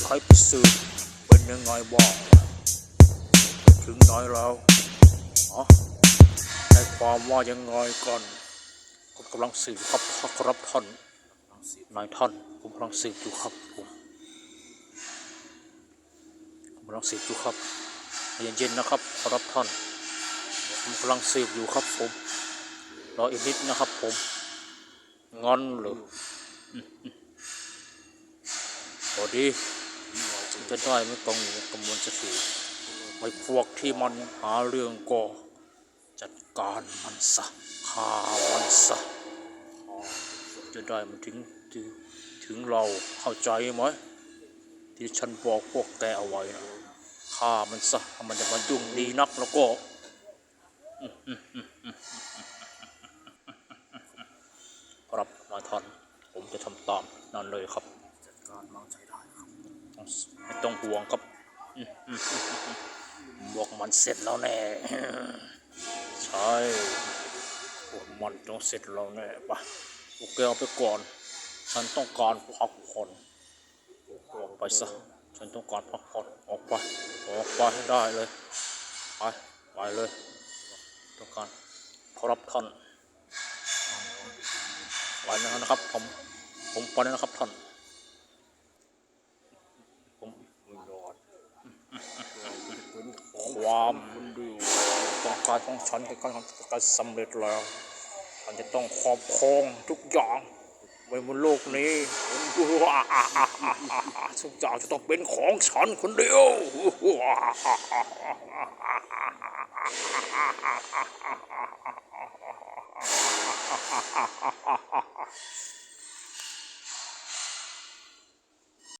ใช้พิสูจน์เป็นยังไงบ้างถึงไหนแล้วอ๋อในความว่ายังไงกันผมกำลังสืบครับครับท่านนายท่านผมกำลังสืบอยู่ครับผมผมกำลังสืบอยู่ครับเย็นๆนะครับครับท่านผมกำลังสืบอยู่ครับผมรออีกนิดนะครับผมงอนเหรือพอดี จะได้ไม่ต้องกำมวลสติไอ้พวกที่มันหาเรื่องก่อจัดการมันซะฆ่ามันซะจะได้มันถึงถึงถึงเราเข้าใจไหมที่ฉันบอกพวกแกเอาไว้นะฆ่ามันซะมันจะมายุ่งดีนักแล้วก็ครับนายท่านผมจะทำตามนั่นเลยครับจัดการมังใช้ได้ครับ ไม่ต้องห่วงครับบอกมันเสร็จแล้วแน่ใช่พวกมันต้องเสร็จแล้วแน่ปะโอเคเอาไปก่อน ฉันต้องการพักผ่อนออกไปซะฉันต้องการพักผ่อนออกไปออกไปให้ได้เลยไปไปเลยต้องการครับท่านไปนะครับผมผมไปนะครับท่านผมไม่รอด ความต้องการของฉันในการการสำเร็จแล้วฉันจะต้องครอบครองทุกอย่างไว้บนโลกนี้ทุกอย่างจะต้องเป็นของฉันคนเดียว